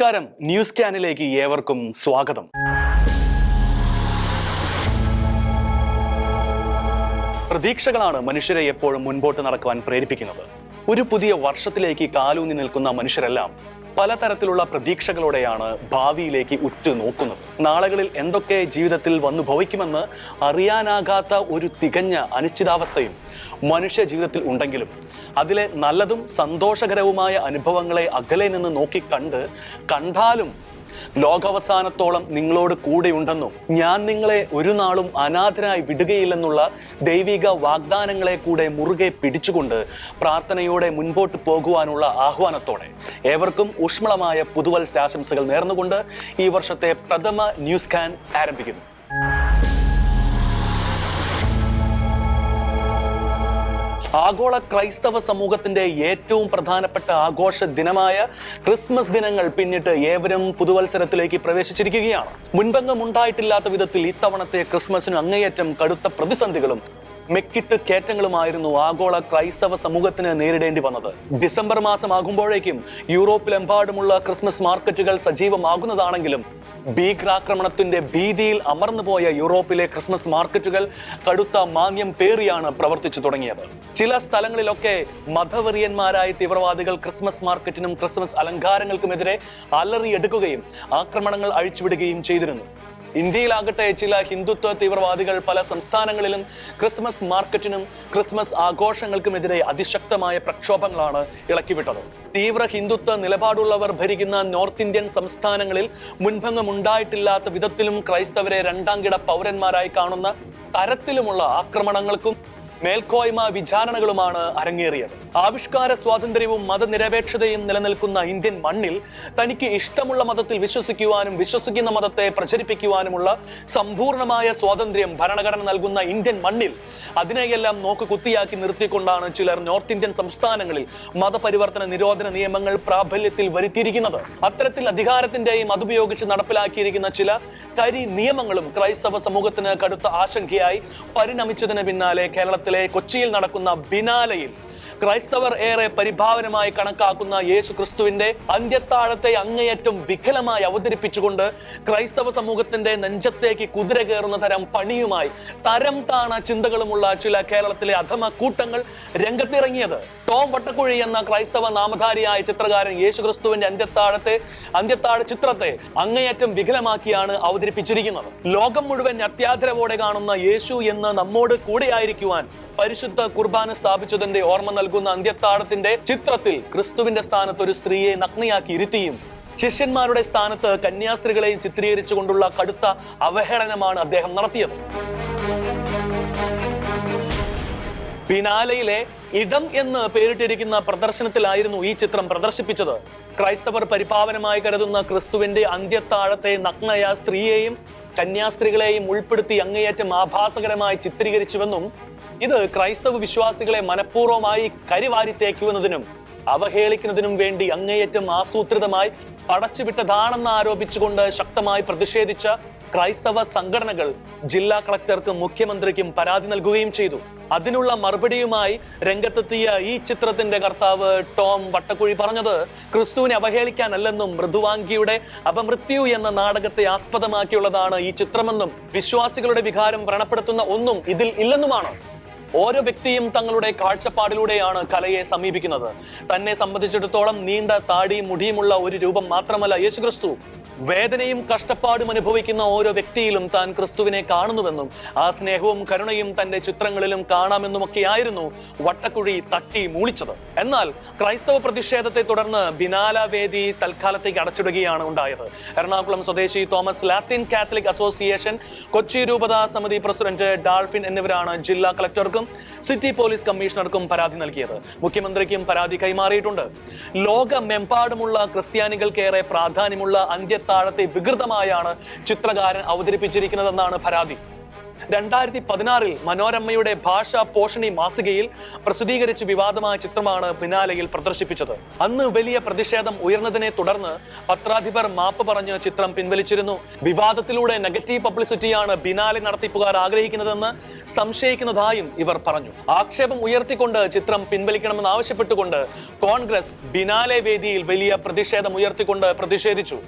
നമസ്കാരം. ന്യൂസ് ക്യാനിലേക്ക് ഏവർക്കും സ്വാഗതം. പ്രതീക്ഷകളാണ് മനുഷ്യരെ എപ്പോഴും മുൻപോട്ട് നടക്കുവാൻ പ്രേരിപ്പിക്കുന്നത്. ഒരു പുതിയ വർഷത്തിലേക്ക് കാലൂന്നി നിൽക്കുന്ന മനുഷ്യരെല്ലാം പലതരത്തിലുള്ള പ്രതീക്ഷകളോടെയാണ് ഭാവിയിലേക്ക് ഉറ്റുനോക്കുന്നത്. നാളുകളിൽ എന്തൊക്കെ ജീവിതത്തിൽ വന്നു ഭവിക്കുമെന്ന് അറിയാനാകാത്ത ഒരു തികഞ്ഞ അനിശ്ചിതാവസ്ഥയും മനുഷ്യ ജീവിതത്തിൽ ഉണ്ടെങ്കിലും അതിലെ നല്ലതും സന്തോഷകരവുമായ അനുഭവങ്ങളെ അകലെ നിന്ന് നോക്കി കണ്ട് കണ്ടാലും ലോകാവസാനത്തോളം നിങ്ങളോട് കൂടെയുണ്ടെന്നും ഞാൻ നിങ്ങളെ ഒരു നാളും അനാഥരായി വിടുകയില്ലെന്നുള്ള ദൈവിക വാഗ്ദാനങ്ങളെ കൂടെ മുറുകെ പിടിച്ചുകൊണ്ട് പ്രാർത്ഥനയോടെ മുൻപോട്ട് പോകുവാനുള്ള ആഹ്വാനത്തോടെ ഏവർക്കും ഊഷ്മളമായ പുതുവത്സരാശംസകൾ നേർന്നുകൊണ്ട് ഈ വർഷത്തെ പ്രഥമ ന്യൂസ് കാൻ ആരംഭിക്കുന്നു. ആഗോള ക്രൈസ്തവ സമൂഹത്തിന്റെ ഏറ്റവും പ്രധാനപ്പെട്ട ആഘോഷ ദിനമായ ക്രിസ്മസ് ദിനങ്ങൾ പിന്നിട്ട് ഏവരും പുതുവത്സരത്തിലേക്ക് പ്രവേശിച്ചിരിക്കുകയാണ്. മുൻപെങ്ങും ഉണ്ടായിട്ടില്ലാത്ത വിധത്തിൽ ഇത്തവണത്തെ ക്രിസ്മസിന് അങ്ങേയറ്റം കടുത്ത പ്രതിസന്ധികളും മെക്കിട്ട് കയറ്റങ്ങളുമായിരുന്നു ആഗോള ക്രൈസ്തവ സമൂഹത്തിന് നേരിടേണ്ടി വന്നത്. ഡിസംബർ മാസം ആകുമ്പോഴേക്കും യൂറോപ്പിലെമ്പാടുമുള്ള ക്രിസ്മസ് മാർക്കറ്റുകൾ സജീവമാകുന്നതാണെങ്കിലും ഭീകരാക്രമണത്തിന്റെ ഭീതിയിൽ അമർന്നുപോയ യൂറോപ്പിലെ ക്രിസ്മസ് മാർക്കറ്റുകൾ കടുത്ത മാന്യം പേറിയാണ് പ്രവർത്തിച്ചു തുടങ്ങിയത്. ചില സ്ഥലങ്ങളിലൊക്കെ മതവെറിയന്മാരായ തീവ്രവാദികൾ ക്രിസ്മസ് മാർക്കറ്റിനും ക്രിസ്മസ് അലങ്കാരങ്ങൾക്കുമെതിരെ അലറിയെടുക്കുകയും ആക്രമണങ്ങൾ അഴിച്ചുവിടുകയും ചെയ്തിരുന്നു. ഇന്ത്യയിലാകട്ടെ ചില ഹിന്ദുത്വ തീവ്രവാദികൾ പല സംസ്ഥാനങ്ങളിലും ക്രിസ്മസ് മാർക്കറ്റിനും ക്രിസ്മസ് ആഘോഷങ്ങൾക്കുമെതിരെ അതിശക്തമായ പ്രക്ഷോഭങ്ങളാണ് ഇളക്കിവിട്ടത്. തീവ്ര ഹിന്ദുത്വ നിലപാടുള്ളവർ ഭരിക്കുന്ന നോർത്ത് ഇന്ത്യൻ സംസ്ഥാനങ്ങളിൽ മുൻഭംഗമുണ്ടായിട്ടില്ലാത്ത വിധത്തിലും ക്രൈസ്തവരെ രണ്ടാം കിട പൗരന്മാരായി കാണുന്ന തരത്തിലുമുള്ള ആക്രമണങ്ങൾക്കും മേൽക്കോയ്മ വിചാരണകളുമാണ് അരങ്ങേറിയത്. ആവിഷ്കാര സ്വാതന്ത്ര്യവും മതനിരപേക്ഷതയും നിലനിൽക്കുന്ന ഇന്ത്യൻ മണ്ണിൽ തനിക്ക് ഇഷ്ടമുള്ള മതത്തിൽ വിശ്വസിക്കുവാനും വിശ്വസിക്കുന്ന മതത്തെ പ്രചരിപ്പിക്കുവാനുമുള്ള സമ്പൂർണമായ സ്വാതന്ത്ര്യം ഭരണഘടന നൽകുന്ന ഇന്ത്യൻ മണ്ണിൽ അതിനെയെല്ലാം നോക്ക് കുത്തിയാക്കി നിർത്തിക്കൊണ്ടാണ് ചിലർ നോർത്ത് ഇന്ത്യൻ സംസ്ഥാനങ്ങളിൽ മതപരിവർത്തന നിരോധന നിയമങ്ങൾ പ്രാബല്യത്തിൽ വരുത്തിയിരിക്കുന്നത്. അത്തരത്തിൽ അധികാരത്തിന്റെയും അതുപയോഗിച്ച് നടപ്പിലാക്കിയിരിക്കുന്ന ചില കരി നിയമങ്ങളും ക്രൈസ്തവ സമൂഹത്തിന് കടുത്ത ആശങ്കയായി പരിണമിച്ചതിന് പിന്നാലെ കേരളത്തിലെ കൊച്ചിയിൽ നടക്കുന്ന ബിനാലയിൽ ക്രൈസ്തവർ ഏറെ പരിഭാവനമായി കണക്കാക്കുന്ന യേശു ക്രിസ്തുവിന്റെ അന്ത്യത്താഴത്തെ അങ്ങേയറ്റം വികലമായി അവതരിപ്പിച്ചുകൊണ്ട് ക്രൈസ്തവ സമൂഹത്തിന്റെ നെഞ്ചത്തേക്ക് കുതിര കയറുന്ന തരം പണിയുമായി തരം താണ ചിന്തകളുമുള്ള ചില കേരളത്തിലെ അധമ കൂട്ടങ്ങൾ രംഗത്തിറങ്ങിയത്. ടോം വട്ടക്കുഴി എന്ന ക്രൈസ്തവ നാമധാരിയായ ചിത്രകാരൻ യേശു ക്രിസ്തുവിന്റെ അന്ത്യത്താഴത്തെ അന്ത്യത്താഴ ചിത്രത്തെ അങ്ങേയറ്റം വികലമാക്കിയാണ് അവതരിപ്പിച്ചിരിക്കുന്നത്. ലോകം മുഴുവൻ അത്യാദരവോടെ കാണുന്ന യേശു എന്ന് നമ്മോട് കൂടെയായിരിക്കുവാൻ പരിശുദ്ധ കുർബാന സ്ഥാപിച്ചതിന്റെ ഓർമ്മ നൽകുന്ന അന്ത്യത്താഴത്തിന്റെ ചിത്രത്തിൽ ക്രിസ്തുവിന്റെ സ്ഥാനത്ത് ഒരു സ്ത്രീയെ നഗ്നയാക്കി ഇരുത്തിയും ശിഷ്യന്മാരുടെ സ്ഥാനത്ത് കന്യാസ്ത്രീകളെയും ചിത്രീകരിച്ചുകൊണ്ടുള്ള കടുത്ത അവഹേളനമാണ് അദ്ദേഹം നടത്തിയത്. പിനാലയിലെ ഇടം എന്ന് പേരിട്ടിരിക്കുന്ന പ്രദർശനത്തിലായിരുന്നു ഈ ചിത്രം പ്രദർശിപ്പിച്ചത്. ക്രൈസ്തവർ പരിപാവനമായി കരുതുന്ന ക്രിസ്തുവിന്റെ അന്ത്യത്താഴത്തെ നഗ്നയ സ്ത്രീയെയും കന്യാസ്ത്രീകളെയും ഉൾപ്പെടുത്തി അങ്ങേയറ്റം ആഭാസകരമായി ചിത്രീകരിച്ചുവെന്നും ഇത് ക്രൈസ്തവ വിശ്വാസികളെ മനഃപൂർവമായി കരിവാരി അവഹേളിക്കുന്നതിനും വേണ്ടി അങ്ങേയറ്റം ആസൂത്രിതമായി പടച്ചുവിട്ടതാണെന്ന് ആരോപിച്ചുകൊണ്ട് ശക്തമായി പ്രതിഷേധിച്ച ക്രൈസ്തവ സംഘടനകൾ ജില്ലാ കളക്ടർക്കും മുഖ്യമന്ത്രിക്കും പരാതി നൽകുകയും ചെയ്തു. അതിനുള്ള മറുപടിയുമായി രംഗത്തെത്തിയ ഈ ചിത്രത്തിന്റെ കർത്താവ് ടോം വട്ടക്കുഴി പറഞ്ഞത് ക്രിസ്തുവിനെ അവഹേളിക്കാനല്ലെന്നും മൃദുവാങ്കിയുടെ അപമൃത്യു എന്ന നാടകത്തെ ആസ്പദമാക്കിയുള്ളതാണ് ഈ ചിത്രമെന്നും വിശ്വാസികളുടെ വികാരം വ്രണപ്പെടുത്തുന്ന ഒന്നും ഇതിൽ ഇല്ലെന്നുമാണ്. ഓരോ വ്യക്തിയും തങ്ങളുടെ കാഴ്ചപ്പാടിലൂടെയാണ് കലയെ സമീപിക്കുന്നത്. തന്നെ സംബന്ധിച്ചിടത്തോളം നീണ്ട താടിയും മുടിയുമുള്ള ഒരു രൂപം മാത്രമല്ല യേശുക്രിസ്തു. വേദനയും കഷ്ടപ്പാടും അനുഭവിക്കുന്ന ഓരോ വ്യക്തിയിലും താൻ ക്രിസ്തുവിനെ കാണുന്നുവെന്നും ആ സ്നേഹവും കരുണയും തന്റെ ചിത്രങ്ങളിലും കാണാമെന്നുമൊക്കെയായിരുന്നു വട്ടക്കുഴി തട്ടി മൂളിച്ചത്. എന്നാൽ ക്രൈസ്തവ പ്രതിഷേധത്തെ തുടർന്ന് ബിനാല വേദി തൽക്കാലത്തേക്ക് അടച്ചിടുകയാണ് ഉണ്ടായത്. എറണാകുളം സ്വദേശി Thomas Latin Catholic Association Kochi രൂപതാ സമിതി പ്രസിഡന്റ് ഡാൾഫിൻ എന്നിവരാണ് ജില്ലാ കളക്ടർക്കും സിറ്റി പോലീസ് കമ്മീഷണർക്കും പരാതി നൽകിയത്. മുഖ്യമന്ത്രിക്കും പരാതി കൈമാറിയിട്ടുണ്ട്. ലോകമെമ്പാടുമുള്ള ക്രിസ്ത്യാനികൾക്കേറെ പ്രാധാന്യമുള്ള അന്ത്യത്താഴത്തെ വികൃതമായാണ് ചിത്രകാരൻ അവതരിപ്പിച്ചിരിക്കുന്നതെന്നാണ് പരാതി. രണ്ടായിരത്തി പതിനാറിൽ മനോരമയുടെ ഭാഷാ പോഷണി മാസികയിൽ പ്രസിദ്ധീകരിച്ച് വിവാദമായ ചിത്രമാണ് ബിനാലയിൽ പ്രദർശിപ്പിച്ചത്. അന്ന് വലിയ പ്രതിഷേധം ഉയർന്നതിനെ തുടർന്ന് പത്രാധിപർ മാപ്പ് പറഞ്ഞ് ചിത്രം പിൻവലിച്ചിരുന്നു. വിവാദത്തിലൂടെ നെഗറ്റീവ് പബ്ലിസിറ്റിയാണ് ബിനാലെ നടത്തിപ്പുകാർ ആഗ്രഹിക്കുന്നതെന്ന് സംശയിക്കുന്നതായും ഇവർ പറഞ്ഞു. ആക്ഷേപം ഉയർത്തിക്കൊണ്ട് ചിത്രം പിൻവലിക്കണമെന്ന് ആവശ്യപ്പെട്ടുകൊണ്ട് കോൺഗ്രസ് ബിനാലെ വേദിയിൽ വലിയ പ്രതിഷേധം ഉയർത്തിക്കൊണ്ട് പ്രതിഷേധിച്ചു.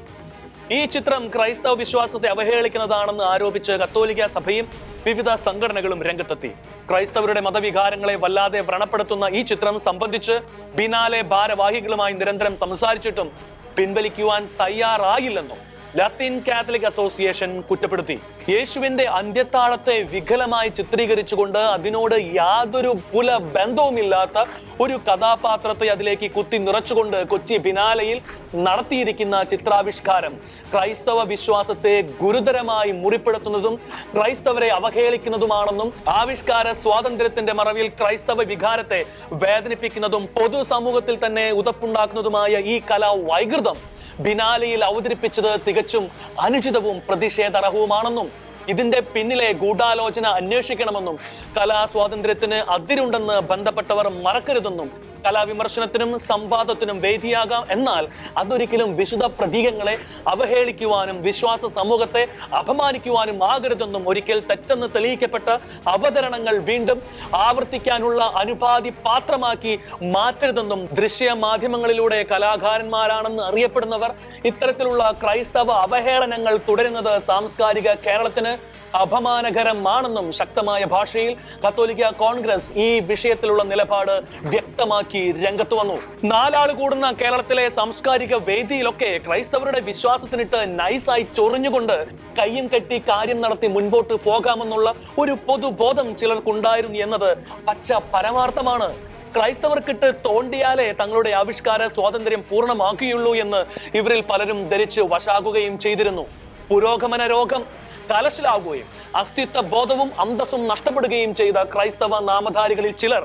ഈ ചിത്രം ക്രൈസ്തവ വിശ്വാസത്തെ അവഹേളിക്കുന്നതാണെന്ന് ആരോപിച്ച് കത്തോലിക്ക സഭയും വിവിധ സംഘടനകളും രംഗത്തെത്തി. ക്രൈസ്തവരുടെ മതവികാരങ്ങളെ വല്ലാതെ വ്രണപ്പെടുത്തുന്ന ഈ ചിത്രം സംബന്ധിച്ച് ബിനാലെ ഭാരവാഹികളുമായി നിരന്തരം സംസാരിച്ചിട്ടും പിൻവലിക്കുവാൻ തയ്യാറായില്ലെന്നും ലത്തീൻ കാത്തലിക് അസോസിയേഷൻ കുറ്റപ്പെടുത്തി. യേശുവിന്റെ അന്ത്യത്താഴത്തെ വികലമായി ചിത്രീകരിച്ചുകൊണ്ട് അതിനോട് യാതൊരു പുല ബന്ധവുമില്ലാത്ത ഒരു കഥാപാത്രത്തെ അതിലേക്ക് കുത്തി നിറച്ചുകൊണ്ട് കൊച്ചി ബിനാലയിൽ നടത്തിയിരിക്കുന്ന ചിത്രാവിഷ്കാരം. ക്രൈസ്തവ വിശ്വാസത്തെ ഗുരുതരമായി മുറിപ്പെടുത്തുന്നതും ക്രൈസ്തവരെ അവഹേളിക്കുന്നതുമാണെന്നും ആവിഷ്കാര സ്വാതന്ത്ര്യത്തിന്റെ മറവിൽ ക്രൈസ്തവ വികാരത്തെ വേദനിപ്പിക്കുന്നതും പൊതുസമൂഹത്തിൽ തന്നെ ഉതപ്പുണ്ടാക്കുന്നതുമായ ഈ കലാ വൈകൃതം ബിനാലയിൽ അവതരിപ്പിച്ചത് തികച്ചും അനുചിതവും പ്രതിഷേധർഹവുമാണെന്നും ഇതിന്റെ പിന്നിലെ ഗൂഢാലോചന അന്വേഷിക്കണമെന്നും കലാസ്വാതന്ത്ര്യത്തിന് അതിരുണ്ടെന്ന് ബന്ധപ്പെട്ടവർ മറക്കരുതെന്നും കലാവിമർശനത്തിനും സംവാദത്തിനും വേദിയാകാം എന്നാൽ അതൊരിക്കലും വിശുദ്ധ പ്രതീകങ്ങളെ അവഹേളിക്കുവാനും വിശ്വാസ സമൂഹത്തെ അപമാനിക്കുവാനും ആകരുതെന്നും ഒരിക്കൽ തെറ്റെന്ന് തെളിയിക്കപ്പെട്ട അവതരണങ്ങൾ വീണ്ടും ആവർത്തിക്കാനുള്ള അനുപാതി പാത്രമാക്കി മാറ്റരുതെന്നും ദൃശ്യ മാധ്യമങ്ങളിലൂടെ കലാകാരന്മാരാണെന്ന് അറിയപ്പെടുന്നവർ ഇത്തരത്തിലുള്ള ക്രൈസ്തവ അവഹേളനങ്ങൾ തുടരുന്നത് സാംസ്കാരിക കേരളത്തിന് അപമാനകരമാണെന്നും ശക്തമായ ഭാഷയിൽ കത്തോലിക്ക കോൺഗ്രസ് ഈ വിഷയത്തിലുള്ള നിലപാട് വ്യക്തമാക്കി രംഗത്ത് വന്നു. നാലാൾ കൂടുന്ന കേരളത്തിലെ സാംസ്കാരിക വേദിയിലൊക്കെ ക്രൈസ്തവരുടെ വിശ്വാസത്തിനിട്ട് നൈസായി ചൊറിഞ്ഞുകൊണ്ട് കയ്യും കെട്ടി കാര്യം നടത്തി മുൻപോട്ട് പോകാമെന്നുള്ള ഒരു പൊതുബോധം ചിലർക്കുണ്ടായിരുന്നു എന്നത് പച്ച പരമാർത്ഥമാണ്. ക്രൈസ്തവർക്കിട്ട് തോണ്ടിയാലേ തങ്ങളുടെ ആവിഷ്കാര സ്വാതന്ത്ര്യം പൂർണമാക്കുകയുള്ളൂ എന്ന് ഇവരിൽ പലരും ധരിച്ച് വശാകുകയും ചെയ്തിരുന്നു. പുരോഗമന രോഗം കലശലാകുകയും അസ്തിത്വ ബോധവും അന്തസ്സും നഷ്ടപ്പെടുകയും ചെയ്ത ക്രൈസ്തവ നാമധാരികളിൽ ചിലർ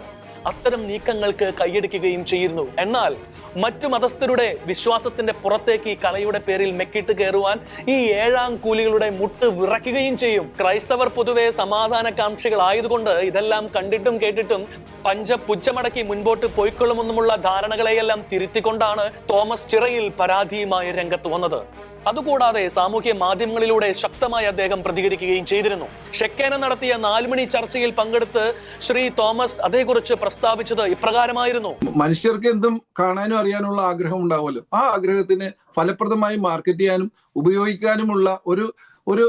അത്തരം നീക്കങ്ങൾക്ക് കൈയടിക്കുകയും ചെയ്യുന്നു. എന്നാൽ മറ്റു മതസ്ഥരുടെ വിശ്വാസത്തിന്റെ പുറത്തേക്ക് ഈ കലയുടെ പേരിൽ മെക്കിട്ട് കയറുവാൻ ഈ ഏഴാം കൂലികളുടെ മുട്ട് വിറയ്ക്കുകയും ചെയ്യും. ക്രൈസ്തവർ പൊതുവെ സമാധാനകാംക്ഷികളായതുകൊണ്ട് ഇതെല്ലാം കണ്ടിട്ടും കേട്ടിട്ടും പഞ്ച പുച്ഛമടക്കി മുൻപോട്ട് പോയിക്കൊള്ളുമെന്നുമുള്ള ധാരണകളെയെല്ലാം തിരുത്തിക്കൊണ്ടാണ് തോമസ് ചിറയിൽ പരാതിയുമായി രംഗത്ത് വന്നത്. അതുകൂടാതെ സാമൂഹ്യ മാധ്യമങ്ങളിലൂടെ ശക്തമായി അദ്ദേഹം പ്രതികരിക്കുകയും ചെയ്തിരുന്നു. ഷെക്കേന നടത്തിയ നാലുമണി ചർച്ചയിൽ പങ്കെടുത്ത് ശ്രീ തോമസ് അതേക്കുറിച്ച് പ്രസ്താവിച്ചത് ഇപ്രകാരമായിരുന്നു. മനുഷ്യർക്ക് എന്തും കാണാനും അറിയാനുള്ള ആഗ്രഹം ഉണ്ടാവുമല്ലോ. ആ ആഗ്രഹത്തിന് ഫലപ്രദമായി മാർക്കറ്റ് ചെയ്യാനും ഉപയോഗിക്കാനുമുള്ള ഒരു ഒരു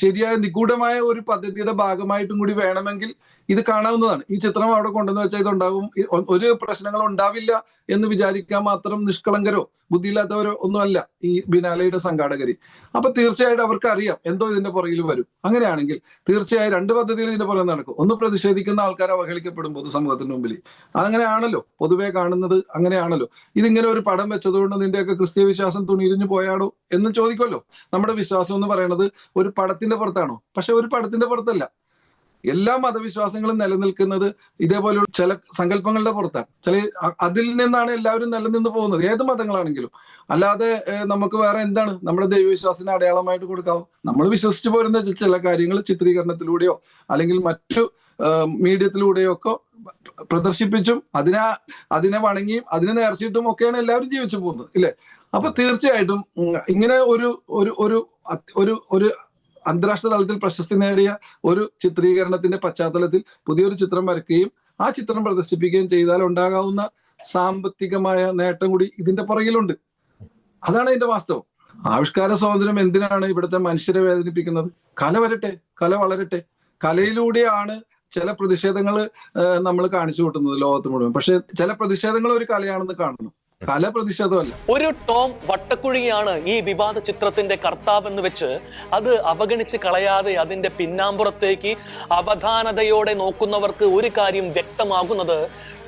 ശരിയായ നിഗൂഢമായ ഒരു പദ്ധതിയുടെ ഭാഗമായിട്ടും കൂടി വേണമെങ്കിൽ ഇത് കാണാവുന്നതാണ്. ഈ ചിത്രം അവിടെ കൊണ്ടുവന്ന് വെച്ചാൽ ഇതുണ്ടാവും. ഒരു പ്രശ്നങ്ങൾ ഉണ്ടാവില്ല എന്ന് വിചാരിക്കാൻ മാത്രം നിഷ്കളങ്കരോ ബുദ്ധിയില്ലാത്തവരോ ഒന്നുമല്ല ഈ ബിനാലയുടെ സംഘാടകര്. അപ്പൊ തീർച്ചയായിട്ടും അവർക്ക് അറിയാം എന്തോ ഇതിന്റെ പുറകിൽ വരും. അങ്ങനെയാണെങ്കിൽ തീർച്ചയായും രണ്ട് പദ്ധതികൾ ഇതിന്റെ പുറകെ നടക്കും. ഒന്ന് പ്രതിഷേധിക്കുന്ന ആൾക്കാർ അവഹേളിക്കപ്പെടും പൊതുസമൂഹത്തിന് മുമ്പിൽ അങ്ങനെയാണല്ലോ പൊതുവെ കാണുന്നത് അങ്ങനെയാണല്ലോ. ഇതിങ്ങനെ ഒരു പടം വെച്ചതുകൊണ്ട് നിന്റെയൊക്കെ ക്രിസ്തീയ വിശ്വാസം തുണിയിരിഞ്ഞു പോയാടോ എന്ന് ചോദിക്കുമല്ലോ നമ്മുടെ വിശ്വാസം എന്ന് പറയുന്നത് ഒരു പടത്തിന്റെ പുറത്താണോ? പക്ഷെ ഒരു പടത്തിന്റെ പുറത്തല്ല. എല്ലാ മതവിശ്വാസങ്ങളും നിലനിൽക്കുന്നത് ഇതേപോലെയുള്ള ചില സങ്കല്പങ്ങളുടെ പുറത്താണ്. ചില അതിൽ നിന്നാണ് എല്ലാവരും നിലനിന്ന് പോകുന്നത്. ഏത് മതങ്ങളാണെങ്കിലും. അല്ലാതെ നമുക്ക് വേറെ എന്താണ്? നമ്മുടെ ദൈവവിശ്വാസത്തിന് അടയാളമായിട്ട് കൊടുക്കാവും? നമ്മൾ വിശ്വസിച്ചു പോരുന്ന ചില കാര്യങ്ങൾ ചിത്രീകരണത്തിലൂടെയോ അല്ലെങ്കിൽ മറ്റു മീഡിയത്തിലൂടെയോ ഒക്കെ പ്രദർശിപ്പിച്ചും അതിനെ അതിനെ വണങ്ങിയും അതിനെ നേർച്ചയിട്ടും ഒക്കെയാണ് എല്ലാവരും ജീവിച്ചു പോകുന്നത്. ഇല്ലേ? അപ്പൊ തീർച്ചയായിട്ടും ഇങ്ങനെ ഒരു ഒരു ഒരു ഒരു അന്താരാഷ്ട്ര തലത്തിൽ പ്രശസ്തി നേടിയ ഒരു ചിത്രീകരണത്തിന്റെ പശ്ചാത്തലത്തിൽ പുതിയൊരു ചിത്രം വരയ്ക്കുകയും ആ ചിത്രം പ്രദർശിപ്പിക്കുകയും ചെയ്താൽ ഉണ്ടാകാവുന്ന സാമ്പത്തികമായ നേട്ടം കൂടി ഇതിന്റെ പുറകിലുണ്ട്. അതാണ് അതിന്റെ വാസ്തവം. ആവിഷ്കാര സ്വാതന്ത്ര്യം എന്തിനാണ് ഇവിടുത്തെ മനുഷ്യരെ വേദനിപ്പിക്കുന്നത്? കല വരട്ടെ കല വളരട്ടെ. കലയിലൂടെയാണ് ചില പ്രതിഷേധങ്ങൾ നമ്മൾ കാണിച്ചു കൂട്ടുന്നത് ലോകത്ത് മുഴുവൻ. പക്ഷെ ചില പ്രതിഷേധങ്ങൾ ഒരു കലയാണെന്ന് കാണണം കല പ്രതിഷേധമല്ല. ഒരു ടോം വട്ടക്കുഴിയാണ് ഈ വിവാദ ചിത്രത്തിന്റെ കർത്താവ് എന്ന് വെച്ച് അത് അവഗണിച്ച് കളയാതെ അതിന്റെ പിന്നാമ്പുറത്തേക്ക് അവധാനതയോടെ നോക്കുന്നവർക്ക് ഒരു കാര്യം വ്യക്തമാകുന്നത്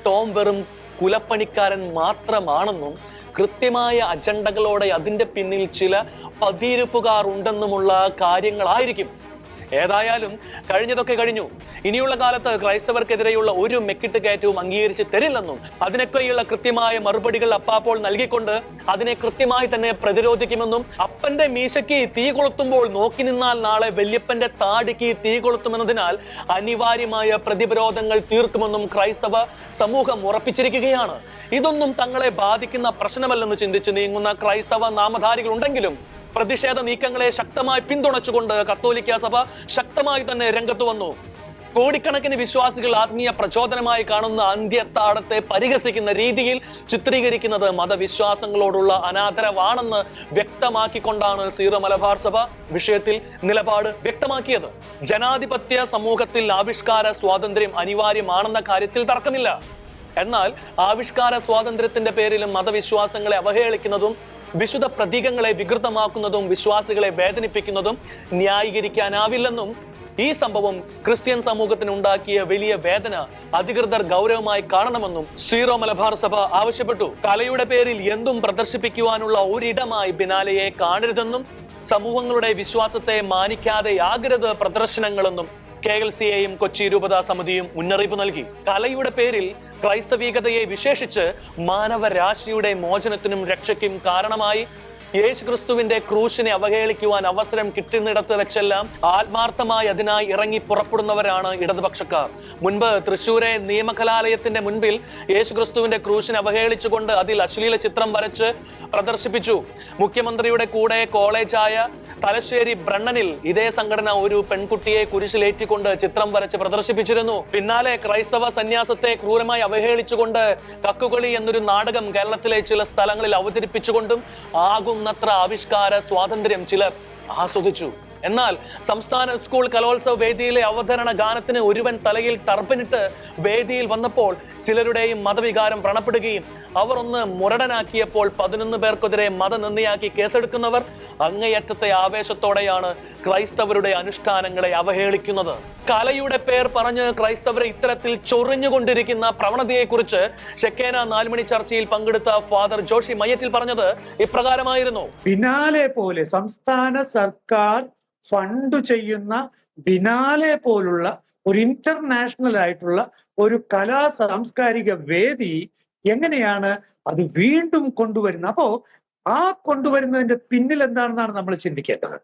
ടോം വെറും കുലപ്പണിക്കാരൻ മാത്രമാണെന്നും കൃത്യമായ അജണ്ടകളോടെ അതിന്റെ പിന്നിൽ ചില പതിയിരുപ്പുകാർ ഉണ്ടെന്നുമുള്ള കാര്യങ്ങളായിരിക്കും. ഏതായാലും കഴിഞ്ഞതൊക്കെ കഴിഞ്ഞു. ഇനിയുള്ള കാലത്ത് ക്രൈസ്തവർക്കെതിരെയുള്ള ഒരു മെക്കിട്ട് കയറ്റവും അംഗീകരിച്ച് തരില്ലെന്നും അതിനൊക്കെയുള്ള കൃത്യമായ മറുപടികൾ അപ്പാപ്പോൾ നൽകിക്കൊണ്ട് അതിനെ കൃത്യമായി തന്നെ പ്രതിരോധിക്കുമെന്നും അപ്പന്റെ മീശയ്ക്ക് തീ കൊളുത്തുമ്പോൾ നോക്കി നിന്നാൽ നാളെ വല്യപ്പന്റെ താടിക്ക് തീ കൊളുത്തുമെന്നതിനാൽ അനിവാര്യമായ പ്രതിരോധങ്ങൾ തീർക്കുമെന്നും ക്രൈസ്തവ സമൂഹം ഉറപ്പിച്ചിരിക്കുകയാണ്. ഇതൊന്നും തങ്ങളെ ബാധിക്കുന്ന പ്രശ്നമല്ലെന്ന് ചിന്തിച്ച് നീങ്ങുന്ന ക്രൈസ്തവ നാമധാരികൾ ഉണ്ടെങ്കിലും പ്രതിഷേധ നീക്കങ്ങളെ ശക്തമായി പിന്തുണച്ചുകൊണ്ട് കത്തോലിക്ക സഭ ശക്തമായി തന്നെ രംഗത്ത് വന്നു. കോടിക്കണക്കിന് വിശ്വാസികൾ ആത്മീയ പ്രചോദനമായി കാണുന്ന അന്ത്യത്താടത്തെ പരിഹസിക്കുന്ന രീതിയിൽ ചിത്രീകരിക്കുന്നത് മതവിശ്വാസങ്ങളോടുള്ള അനാദരവാണെന്ന് വ്യക്തമാക്കിക്കൊണ്ടാണ് സീറോ മലബാർ സഭ വിഷയത്തിൽ നിലപാട് വ്യക്തമാക്കിയത്. ജനാധിപത്യ സമൂഹത്തിൽ ആവിഷ്കാര സ്വാതന്ത്ര്യം അനിവാര്യമാണെന്ന കാര്യത്തിൽ തർക്കമില്ല. എന്നാൽ ആവിഷ്കാര സ്വാതന്ത്ര്യത്തിന്റെ പേരിലും മതവിശ്വാസങ്ങളെ അവഹേളിക്കുന്നതും വിശുദ്ധ പ്രതീകങ്ങളെ വികൃതമാക്കുന്നതും വിശ്വാസികളെ വേദനിപ്പിക്കുന്നതും ന്യായീകരിക്കാനാവില്ലെന്നും ഈ സംഭവം ക്രിസ്ത്യൻ സമൂഹത്തിന് ഉണ്ടാക്കിയ വലിയ വേദന അധികൃതർ ഗൗരവമായി കാണണമെന്നും സീറോ മലബാർ സഭ ആവശ്യപ്പെട്ടു. കലയുടെ പേരിൽ എന്തും പ്രദർശിപ്പിക്കുവാനുള്ള ഒരിടമായി ബിനാലയെ കാണരുതെന്നും സമൂഹങ്ങളുടെ വിശ്വാസത്തെ മാനിക്കാതെയാകരുത് പ്രദർശനങ്ങളെന്നും കെ എൽ സി എയും കൊച്ചി രൂപതാ സമിതിയും മുന്നറിയിപ്പ് നൽകി. കലയുടെ പേരിൽ ക്രൈസ്തവീകതയെ വിശേഷിച്ച് മാനവരാശിയുടെ മോചനത്തിനും രക്ഷയ്ക്കും കാരണമായി യേശു ക്രിസ്തുവിന്റെ ക്രൂശിനെ അവഹേളിക്കുവാൻ അവസരം കിട്ടുന്നിടത്ത് വെച്ചെല്ലാം ആത്മാർത്ഥമായി അതിനായി ഇറങ്ങി പുറപ്പെടുന്നവരാണ് ഇടതുപക്ഷക്കാർ. മുൻപ് തൃശൂരെ നിയമകലാലയത്തിന്റെ മുൻപിൽ യേശു ക്രിസ്തുവിന്റെ ക്രൂശിനെ അവഹേളിച്ചുകൊണ്ട് അതിൽ അശ്ലീല ചിത്രം വരച്ച് പ്രദർശിപ്പിച്ചു. മുഖ്യമന്ത്രിയുടെ കൂടെ കോളേജായ തലശ്ശേരി ബ്രണ്ണനിൽ ഇതേ സംഘടന ഒരു പെൺകുട്ടിയെ കുരിശിലേറ്റിക്കൊണ്ട് ചിത്രം വരച്ച് പ്രദർശിപ്പിച്ചിരുന്നു. പിന്നാലെ ക്രൈസ്തവ സന്യാസത്തെ ക്രൂരമായി അവഹേളിച്ചുകൊണ്ട് കക്കുകളി എന്നൊരു നാടകം കേരളത്തിലെ ചില സ്ഥലങ്ങളിൽ അവതരിപ്പിച്ചുകൊണ്ടും ആകുന്നത്ര ആവിഷ്കാര സ്വാതന്ത്ര്യം ചിലർ ആസ്വദിച്ചു. എന്നാൽ സംസ്ഥാന സ്കൂൾ കലോത്സവ വേദിയിലെ അവതരണ ഗാനത്തിന് ഒരുവൻ തലയിൽ ടർപ്പനിട്ട് വേദിയിൽ വന്നപ്പോൾ ചിലരുടെയും മതവികാരം വ്രണപ്പെടുകയും അവർ ഒന്ന് മുരടനാക്കിയപ്പോൾ പതിനൊന്ന് പേർക്കെതിരെ മതനിന്ദയാക്കി കേസെടുക്കുന്നവർ അങ്ങേയറ്റത്തെ ആവേശത്തോടെയാണ് ക്രൈസ്തവരുടെ അനുഷ്ഠാനങ്ങളെ അവഹേളിക്കുന്നത്. കലയുടെ പേർ പറഞ്ഞ് ക്രൈസ്തവരെ ഇത്തരത്തിൽ ചൊറിഞ്ഞുകൊണ്ടിരിക്കുന്ന പ്രവണതയെക്കുറിച്ച് ഷെക്കേന നാലുമണി ചർച്ചയിൽ പങ്കെടുത്ത ഫാദർ ജോഷി മയ്യറ്റിൽ പറഞ്ഞത് ഇപ്രകാരമായിരുന്നു. പിന്നാലെ പോലെ സംസ്ഥാന സർക്കാർ ഫണ്ട് ചെയ്യുന്ന ബിനാലെ പോലുള്ള ഒരു ഇന്റർനാഷണൽ ആയിട്ടുള്ള ഒരു കലാ സാംസ്കാരിക വേദി എങ്ങനെയാണ് അത് വീണ്ടും കൊണ്ടുവരുന്നത്? അപ്പോ ആ കൊണ്ടുവരുന്നതിന്റെ പിന്നിൽ എന്താണെന്നാണ് നമ്മൾ ചിന്തിക്കേണ്ടത്.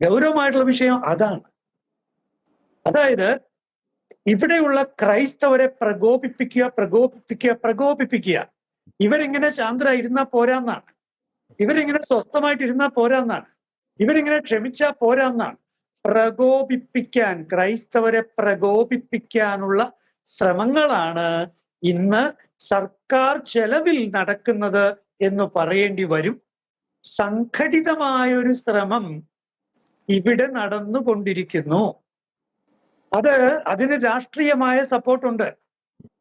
ഗൗരവമായിട്ടുള്ള വിഷയം അതാണ്. അതായത് ഇവിടെയുള്ള ക്രൈസ്തവരെ പ്രകോപിപ്പിക്കുക പ്രകോപിപ്പിക്കുക പ്രകോപിപ്പിക്കുക. ഇവരിങ്ങനെ ശാന്തരായിരുന്നാ പോരാന്നാണ്. ഇവരിങ്ങനെ സ്വസ്ഥമായിട്ടിരുന്നാ പോരാന്നാണ്. ഇവരിങ്ങനെ ക്ഷമിച്ചാ പോരാന്നാണ്. പ്രകോപിപ്പിക്കാൻ ക്രൈസ്തവരെ പ്രകോപിപ്പിക്കാനുള്ള ശ്രമങ്ങളാണ് ഇന്ന് സർക്കാർ ചെലവിൽ നടക്കുന്നത് എന്ന് പറയേണ്ടി വരും. സംഘടിതമായ ഒരു ശ്രമം ഇവിടെ നടന്നുകൊണ്ടിരിക്കുന്നു. അത് അതിന് രാഷ്ട്രീയമായ സപ്പോർട്ടുണ്ട്.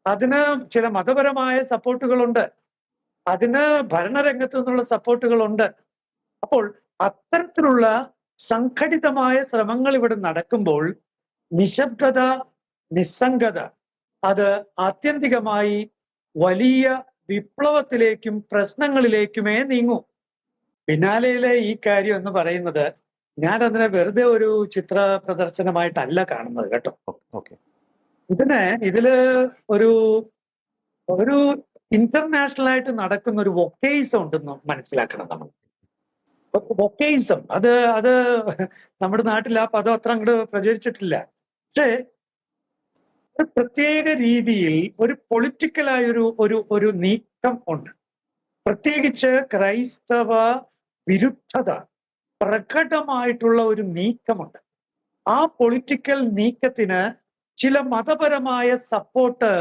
അതിന് ചില മതപരമായ സപ്പോർട്ടുകളുണ്ട്. അതിന് ഭരണരംഗത്തു നിന്നുള്ള സപ്പോർട്ടുകളുണ്ട്. അപ്പോൾ അത്തരത്തിലുള്ള സംഘടിതമായ ശ്രമങ്ങൾ ഇവിടെ നടക്കുമ്പോൾ നിശബ്ദത നിസ്സംഗത അത് ആത്യന്തികമായി വലിയ വിപ്ലവത്തിലേക്കും പ്രശ്നങ്ങളിലേക്കുമേ നീങ്ങും. പിന്നാലെയിലെ ഈ കാര്യം എന്ന് പറയുന്നത് ഞാൻ അതിനെ വെറുതെ ഒരു ചിത്ര പ്രദർശനമായിട്ടല്ല കാണുന്നത് കേട്ടോ. ഓക്കെ. ഇതിന് ഇതിൽ ഒരു ഒരു ഇന്റർനാഷണൽ ആയിട്ട് നടക്കുന്ന ഒരു വൊക്കേസം ഉണ്ടെന്ന് മനസ്സിലാക്കണം നമ്മൾ. വൊക്കേസം അത് അത് നമ്മുടെ നാട്ടിൽ ആ പദം അത്ര അങ്ങോട്ട് പ്രചരിച്ചിട്ടില്ല. പക്ഷേ ഒരു പ്രത്യേക രീതിയിൽ ഒരു പൊളിറ്റിക്കലായ ഒരു ഒരു ഒരു നീക്കം ഉണ്ട്. പ്രത്യേകിച്ച് ക്രൈസ്തവ വിരുദ്ധത പ്രകടമായിട്ടുള്ള ഒരു നീക്കമുണ്ട്. ആ പൊളിറ്റിക്കൽ നീക്കത്തിന് ചില മതപരമായ സപ്പോർട്ട്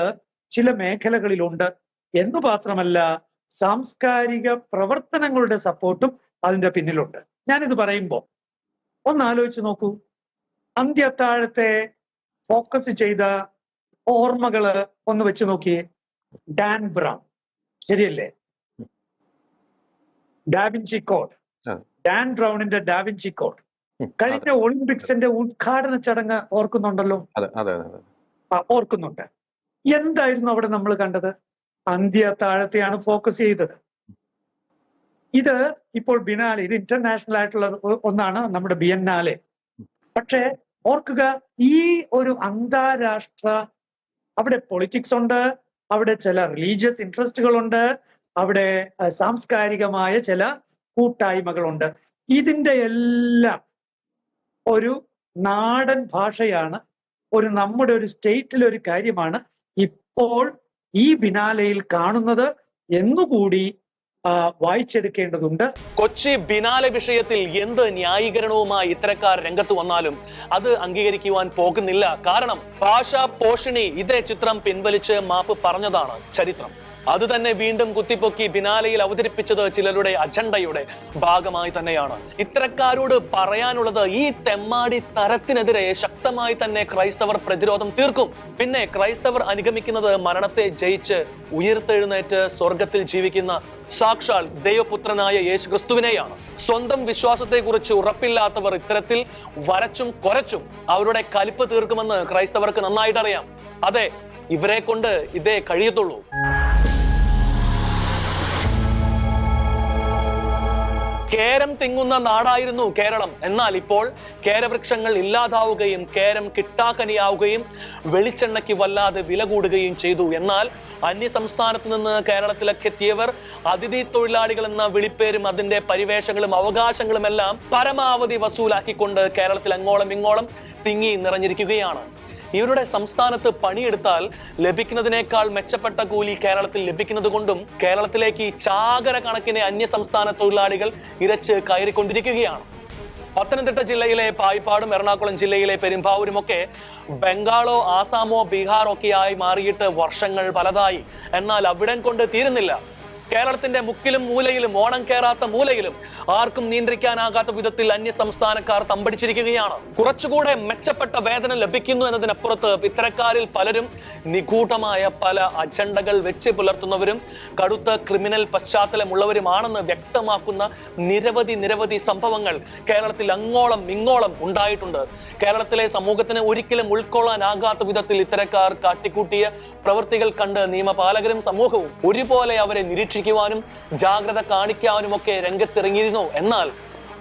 ചില മേഖലകളിലുണ്ട്. എന്ന് മാത്രമല്ല സാംസ്കാരിക പ്രവർത്തനങ്ങളുടെ സപ്പോർട്ടും അതിന്റെ പിന്നിലുണ്ട്. ഞാനിത് പറയുമ്പോൾ ഒന്ന് ആലോചിച്ച് നോക്കൂ. അന്ത്യത്താഴത്തെ ഫോക്കസ് ചെയ്ത ഓർമ്മകൾ ഒന്ന് വെച്ച് നോക്കിയേ. Dan Brown. ശരിയല്ലേ? Da Vinci code. ഡാൻ ബ്രൗണിന്റെ ഡാവിൻചി കോഡ്. കഴിഞ്ഞ ഒളിമ്പിക്സിന്റെ ഉദ്ഘാടന ചടങ്ങ് ഓർക്കുന്നുണ്ടല്ലോ? ഓർക്കുന്നുണ്ട്. എന്തായിരുന്നു അവിടെ നമ്മൾ കണ്ടത്? അന്ത്യ താഴത്തെയാണ് ഫോക്കസ് ചെയ്തത്. ഇത് ഇപ്പോൾ ബിനാലെ ഇത് ഇന്റർനാഷണൽ ആയിട്ടുള്ള ഒന്നാണ് നമ്മുടെ ബിയന്നാലെ. പക്ഷേ ഓർക്കുക ഈ ഒരു അന്താരാഷ്ട്ര അവിടെ പൊളിറ്റിക്സ് ഉണ്ട് അവിടെ ചില റിലീജിയസ് ഇൻട്രസ്റ്റുകളുണ്ട് അവിടെ സാംസ്കാരികമായ ചില കൂട്ടായ്മകളുണ്ട്. ഇതിന്റെ എല്ലാം ഒരു നാടൻ ഭാഷയാണ് ഒരു നമ്മുടെ ഒരു സ്റ്റേറ്റിലെ ഒരു കാര്യമാണ് ഇപ്പോൾ ഈ ബിനാലയിൽ കാണുന്നത് എന്നുകൂടി വായിച്ചെടുക്കേണ്ടതുണ്ട്. കൊച്ചി ബിനാല വിഷയത്തിൽ എന്ത് ന്യായീകരണവുമായി ഇത്തരക്കാർ രംഗത്ത് വന്നാലും അത് അംഗീകരിക്കുവാൻ പോകുന്നില്ല. കാരണം ഭാഷ പോഷണി ഇതേ ചിത്രം പിൻവലിച്ച് മാപ്പ് പറഞ്ഞതാണ് ചരിത്രം. അത് തന്നെ വീണ്ടും കുത്തിപ്പൊക്കി ബിനാലയിൽ അവതരിപ്പിച്ചത് ചിലരുടെ അജണ്ടയുടെ ഭാഗമായി തന്നെയാണ്. ഇത്തരക്കാരോട് പറയാനുള്ളത് ഈ തെമ്മാടി തരത്തിനെതിരെ ശക്തമായി തന്നെ ക്രൈസ്തവർ പ്രതിരോധം തീർക്കും. പിന്നെ ക്രൈസ്തവർ അനുഗമിക്കുന്നത് മരണത്തെ ജയിച്ച് ഉയർത്തെഴുന്നേറ്റ് സ്വർഗത്തിൽ ജീവിക്കുന്ന സാക്ഷാൽ ദൈവപുത്രനായ യേശു ക്രിസ്തുവിനെയാണ് സ്വന്തം വിശ്വാസത്തെക്കുറിച്ച് ഉറപ്പില്ലാത്തവർ ഇത്തരത്തിൽ വരച്ചും കൊരച്ചും അവരുടെ കലിപ്പ് തീർക്കുമെന്ന് ക്രൈസ്തവർക്ക് നന്നായിട്ട് അറിയാം അതെ ഇവരെ കൊണ്ട് ഇതേ കഴിയത്തുള്ളൂ. കേരം തിങ്ങുന്ന നാടായിരുന്നു കേരളം. എന്നാൽ ഇപ്പോൾ കേരവൃക്ഷങ്ങൾ ഇല്ലാതാവുകയും കേരം കിട്ടാക്കനിയാവുകയും വെളിച്ചെണ്ണയ്ക്ക് വല്ലാതെ വില കൂടുകയും ചെയ്തു. എന്നാൽ അന്യ സംസ്ഥാനത്ത് നിന്ന് കേരളത്തിലേക്ക് എത്തിയവർ അതിഥി തൊഴിലാളികൾ എന്ന വിളിപ്പേരും അതിന്റെ പരിവേഷങ്ങളും അവകാശങ്ങളും എല്ലാം പരമാവധി വസൂലാക്കിക്കൊണ്ട് കേരളത്തിൽ അങ്ങോളം ഇങ്ങോളം തിങ്ങി നിറഞ്ഞിരിക്കുകയാണ്. ഇവരുടെ സംസ്ഥാനത്ത് പണിയെടുത്താൽ ലഭിക്കുന്നതിനേക്കാൾ മെച്ചപ്പെട്ട കൂലി കേരളത്തിൽ ലഭിക്കുന്നത് കൊണ്ടും കേരളത്തിലേക്ക് ചാകര കണക്കിന് അന്യ സംസ്ഥാന തൊഴിലാളികൾ ഇരച്ച് കയറിക്കൊണ്ടിരിക്കുകയാണ്. പത്തനംതിട്ട ജില്ലയിലെ പായിപ്പാടും എറണാകുളം ജില്ലയിലെ പെരുമ്പാവൂരുമൊക്കെ ബംഗാളോ ആസാമോ ബീഹാറോ ഒക്കെയായി മാറിയിട്ട് വർഷങ്ങൾ പലതായി. എന്നാൽ അവിടം കൊണ്ട് തീരുന്നില്ല. കേരളത്തിന്റെ മുക്കിലും മൂലയിലും ഓണം കേറാത്ത മൂലയിലും ആർക്കും നിയന്ത്രിക്കാനാകാത്ത വിധത്തിൽ അന്യ സംസ്ഥാനക്കാർ തമ്പടിച്ചിരിക്കുകയാണ്. കുറച്ചുകൂടെ മെച്ചപ്പെട്ട വേതനം ലഭിക്കുന്നു എന്നതിനപ്പുറത്ത് ഇത്തരക്കാരിൽ പലരും നിഗൂഢമായ പല അജണ്ടകൾ വെച്ച് പുലർത്തുന്നവരും കടുത്ത ക്രിമിനൽ പശ്ചാത്തലമുള്ളവരുമാണെന്ന് വ്യക്തമാക്കുന്ന നിരവധി നിരവധി സംഭവങ്ങൾ കേരളത്തിൽ അങ്ങോളം ഇങ്ങോളം ഉണ്ടായിട്ടുണ്ട്. കേരളത്തിലെ സമൂഹത്തിന് ഒരിക്കലും ഉൾക്കൊള്ളാനാകാത്ത വിധത്തിൽ ഇത്തരക്കാർ കാട്ടിക്കൂട്ടിയ പ്രവൃത്തികൾ കണ്ട് നിയമപാലകരും സമൂഹവും ഒരുപോലെ അവരെ നിരീക്ഷിക്കുവാനും ജാഗ്രത കാണിക്കാനും ഒക്കെ രംഗത്തിറങ്ങിയിരുന്നു. എന്നാൽ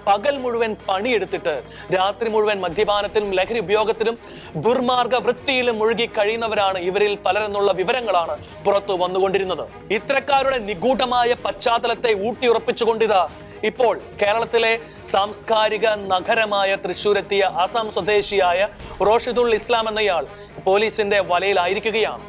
പകൽ മുഴുവൻ പണിയെടുത്തിട്ട് രാത്രി മുഴുവൻ മദ്യപാനത്തിനും ലഹരി ഉപയോഗത്തിനും ദുർമാർഗ വൃത്തിയിലും മുഴുകി കഴിയുന്നവരാണ് ഇവരിൽ പലരെന്നുള്ള വിവരങ്ങളാണ് പുറത്തു വന്നുകൊണ്ടിരുന്നത്. ഇത്തരക്കാരുടെ നിഗൂഢമായ പശ്ചാത്തലത്തെ ഊട്ടിയുറപ്പിച്ചുകൊണ്ടിതാ ഇപ്പോൾ കേരളത്തിലെ സാംസ്കാരിക നഗരമായ തൃശൂരെത്തിയ അസം സ്വദേശിയായ റോഷിദുൾ ഇസ്ലാം എന്നയാൾ പോലീസിന്റെ വലയിലായിരിക്കുകയാണ്.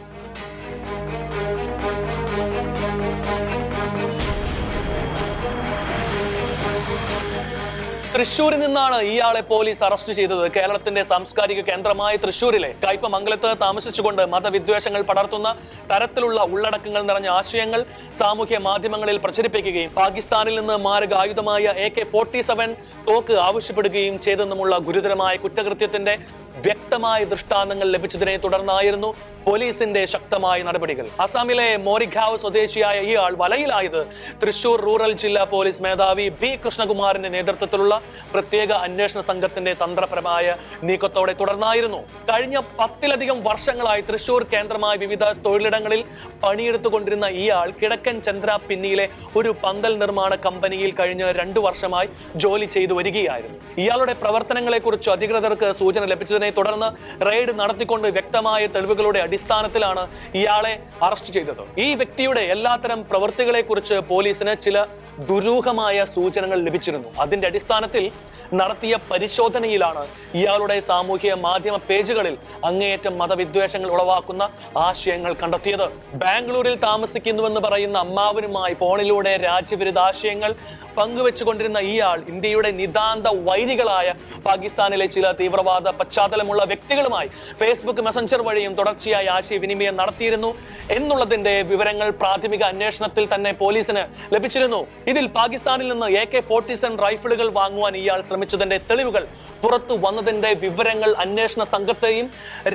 തൃശ്ശൂരിൽ നിന്നാണ് ഇയാളെ പോലീസ് അറസ്റ്റ് ചെയ്തത്. കേരളത്തിന്റെ സാംസ്കാരിക കേന്ദ്രമായ തൃശ്ശൂരിലെ കയ്പമംഗലത്ത് താമസിച്ചുകൊണ്ട് മതവിദ്വേഷങ്ങൾ പടർത്തുന്ന തരത്തിലുള്ള ഉള്ളടക്കങ്ങൾ നിറഞ്ഞ ആശയങ്ങൾ സാമൂഹ്യ മാധ്യമങ്ങളിൽ പ്രചരിപ്പിക്കുകയും പാകിസ്ഥാനിൽ നിന്ന് മാരക ആയുധമായ എ കെ ഫോർട്ടി സെവൻ തോക്ക് ആവശ്യപ്പെടുകയും ചെയ്തെന്നുമുള്ള ഗുരുതരമായ കുറ്റകൃത്യത്തിന്റെ വ്യക്തമായ ദൃഷ്ടാന്തങ്ങൾ ലഭിച്ചതിനെ തുടർന്നായിരുന്നു പോലീസിന്റെ ശക്തമായ നടപടികൾ. അസാമിലെ മോറിഖാവ് സ്വദേശിയായ ഇയാൾ വലയിലായത് തൃശൂർ റൂറൽ ജില്ലാ പോലീസ് മേധാവി ബി കൃഷ്ണകുമാറിന്റെ നേതൃത്വത്തിലുള്ള പ്രത്യേക അന്വേഷണ സംഘത്തിന്റെ തന്ത്രപരമായ നീക്കത്തോടെ തുടർന്നായിരുന്നു. കഴിഞ്ഞ പത്തിലധികം വർഷങ്ങളായി തൃശൂർ കേന്ദ്രമായ വിവിധ തൊഴിലിടങ്ങളിൽ പണിയെടുത്തുകൊണ്ടിരുന്ന ഇയാൾ കിഴക്കൻ ചന്ദ്ര പിന്നിയിലെ ഒരു പന്തൽ നിർമ്മാണ കമ്പനിയിൽ കഴിഞ്ഞ രണ്ടു വർഷമായി ജോലി ചെയ്തു വരികയായിരുന്നു. ഇയാളുടെ പ്രവർത്തനങ്ങളെക്കുറിച്ച് അധികൃതർക്ക് സൂചന ലഭിച്ചതിനെ തുടർന്ന് റെയ്ഡ് നടത്തിക്കൊണ്ട് വ്യക്തമായ തെളിവുകളുടെ അടിസ്ഥാനത്തിലാണ് ഇയാളെ അറസ്റ്റ് ചെയ്തത്. ഈ വ്യക്തിയുടെ എല്ലാത്തരം പ്രവൃത്തികളെ കുറിച്ച് പോലീസിന് ചില ദുരൂഹമായ സൂചനകൾ ലഭിച്ചിരുന്നു. അതിന്റെ അടിസ്ഥാനത്തിൽ നടത്തിയ പരിശോധനയിലാണ് ഇയാളുടെ സാമൂഹിക മാധ്യമ പേജുകളിൽ അങ്ങേയറ്റം മതവിദ്വേഷങ്ങൾ ഉളവാക്കുന്ന ആശയങ്ങൾ കണ്ടെത്തിയത്. ബാംഗ്ലൂരിൽ താമസിക്കുന്നുവെന്ന് പറയുന്ന അമ്മാവനുമായി ഫോണിലൂടെ രാജ്യവിരുദ്ധ ആശയങ്ങൾ പങ്കുവെച്ചുകൊണ്ടിരുന്ന ഇയാൾ ഇന്ത്യയുടെ നിതാന്ത വൈരികളായ പാകിസ്ഥാനിലെ ചില തീവ്രവാദ പശ്ചാത്തലമുള്ള വ്യക്തികളുമായി ഫേസ്ബുക്ക് മെസഞ്ചർ വഴിയും തുടർച്ചയായി ആശയവിനിമയം നടത്തിയിരുന്നു എന്നുള്ളതിന്റെ വിവരങ്ങൾ പ്രാഥമിക അന്വേഷണത്തിൽ തന്നെ പോലീസിന് ലഭിച്ചിരുന്നു. ഇതിൽ പാകിസ്ഥാനിൽ നിന്ന് എ കെ ഫോർട്ടി സെവൻ റൈഫിളുകൾ വാങ്ങുവാൻ ഇയാൾ ശ്രമിച്ചതിന്റെ തെളിവുകൾ പുറത്തു വന്നതിന്റെ വിവരങ്ങൾ അന്വേഷണ സംഘത്തെയും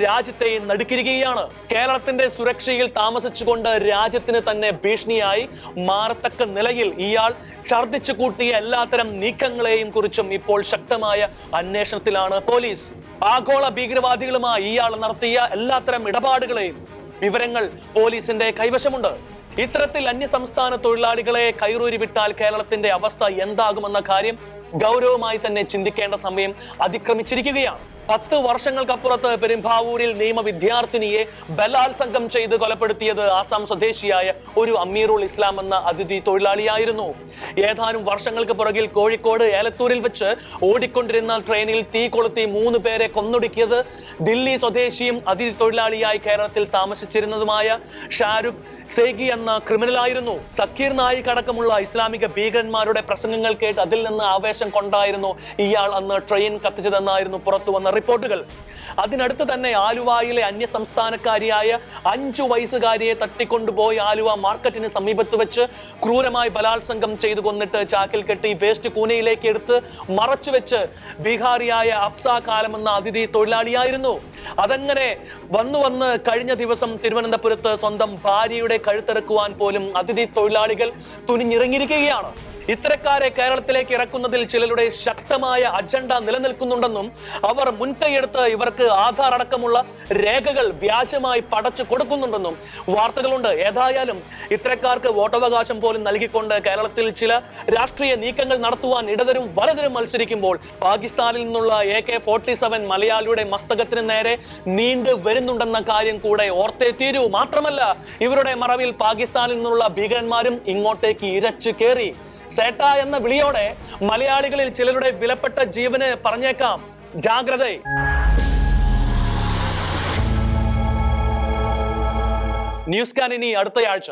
രാജ്യത്തെയും നടുക്കിരിക്കുകയാണ് കേരളത്തിന്റെ സുരക്ഷയിൽ താമസിച്ചുകൊണ്ട് രാജ്യത്തിന് തന്നെ ഭീഷണിയായി മാറത്തക്ക നിലയിൽ ഇയാൾ ഛർദ്ദിച്ചു കൂട്ടിയ എല്ലാത്തരം നീക്കങ്ങളെയും കുറിച്ചും ഇപ്പോൾ ശക്തമായ അന്വേഷണത്തിലാണ് പോലീസ്. ആഗോള ഭീകരവാദികളുമായി ഇയാൾ നടത്തിയ എല്ലാത്തരം ഇടപാടുകളെയും വിവരങ്ങൾ പോലീസിന്റെ കൈവശമുണ്ട്. ഇത്തരത്തിൽ അന്യസംസ്ഥാന തൊഴിലാളികളെ കൈറൂരി വിട്ടാൽ കേരളത്തിന്റെ അവസ്ഥ എന്താകുമെന്ന കാര്യം ഗൗരവമായി തന്നെ ചിന്തിക്കേണ്ട സമയം അതിക്രമിച്ചിരിക്കുകയാണ്. പത്ത് വർഷങ്ങൾക്കപ്പുറത്ത് പെരുമ്പാവൂരിൽ നിയമ വിദ്യാർത്ഥിനിയെ ബലാത്സംഗം ചെയ്ത് കൊലപ്പെടുത്തിയത് ആസാം സ്വദേശിയായ ഒരു അമീറുൽ ഇസ്ലാം എന്ന അതിഥി തൊഴിലാളിയായിരുന്നു. ഏതാനും വർഷങ്ങൾക്ക് പുറകിൽ കോഴിക്കോട് ഏലത്തൂരിൽ വെച്ച് ഓടിക്കൊണ്ടിരുന്ന ട്രെയിനിൽ തീ കൊളുത്തി മൂന്ന് പേരെ കൊന്നൊടുക്കിയത് ദില്ലി സ്വദേശിയും അതിഥി തൊഴിലാളിയായി കേരളത്തിൽ താമസിച്ചിരുന്നതുമായ ഷാരുഖ് സേഗി എന്ന ക്രിമിനലായിരുന്നു സക്കീർ നായിക് അടക്കമുള്ള ഇസ്ലാമിക ഭീകരന്മാരുടെ പ്രസംഗങ്ങൾ കേട്ട് അതിൽ നിന്ന് ആവേശം കൊണ്ടായിരുന്നു ഇയാൾ അന്ന് ട്രെയിൻ കത്തിച്ചതെന്നായിരുന്നു പുറത്തു വന്ന റിപ്പോർട്ടുകൾ. അതിനടുത്ത് തന്നെ ആലുവയിലെ അന്യ സംസ്ഥാനക്കാരിയായ അഞ്ചു വയസ്സുകാരിയെ തട്ടിക്കൊണ്ടുപോയി ആലുവ മാർക്കറ്റിന് സമീപത്ത് വെച്ച് ക്രൂരമായി ബലാത്സംഗം ചെയ്തു കൊന്നിട്ട് ചാക്കിൽ കെട്ടി വേസ്റ്റ് കൂനയിലേക്ക് എടുത്ത് മറച്ചു വെച്ച് ബീഹാറിയായ അഫ്സ കാലം എന്ന അതിഥി തൊഴിലാളിയായിരുന്നു. അതങ്ങനെ വന്നു വന്ന് കഴിഞ്ഞ ദിവസം തിരുവനന്തപുരത്ത് സ്വന്തം ഭാര്യയുടെ കഴുത്തിറക്കുവാൻ പോലും അതിഥി തൊഴിലാളികൾ തുനിഞ്ഞിറങ്ങിയിരിക്കുകയാണ്. ഇത്തരക്കാരെ കേരളത്തിലേക്ക് ഇറക്കുന്നതിൽ ചിലരുടെ ശക്തമായ അജണ്ട നിലനിൽക്കുന്നുണ്ടെന്നും അവർ മുൻകൈയെടുത്ത് ഇവർക്ക് ആധാർ അടക്കമുള്ള രേഖകൾ വ്യാജമായി പടച്ചു കൊടുക്കുന്നുണ്ടെന്നും വാർത്തകളുണ്ട്. ഏതായാലും ഇത്തരക്കാർക്ക് വോട്ടവകാശം പോലും നൽകിക്കൊണ്ട് കേരളത്തിൽ ചില രാഷ്ട്രീയ നീക്കങ്ങൾ നടത്തുവാൻ ഇടതരും വലതരും മത്സരിക്കുമ്പോൾ പാകിസ്ഥാനിൽ നിന്നുള്ള എ കെ ഫോർട്ടി സെവൻ മലയാളിയുടെ മസ്തകത്തിന് നേരെ നീണ്ടു വരുന്നുണ്ടെന്ന കാര്യം കൂടെ ഓർത്തേ തീരൂ. മാത്രമല്ല ഇവരുടെ മറവിൽ പാകിസ്ഥാനിൽ നിന്നുള്ള ഭീകരന്മാരും ഇങ്ങോട്ടേക്ക് ഇരച്ചു കയറി. സേട്ട എന്ന വിളിയോടെ മലയാളികളിൽ ചിലരുടെ വിലപ്പെട്ട ജീവന് പറഞ്ഞേക്കാം. ജാഗ്രത ന്യൂസ് കാൻ ഇനി അടുത്തയാഴ്ച.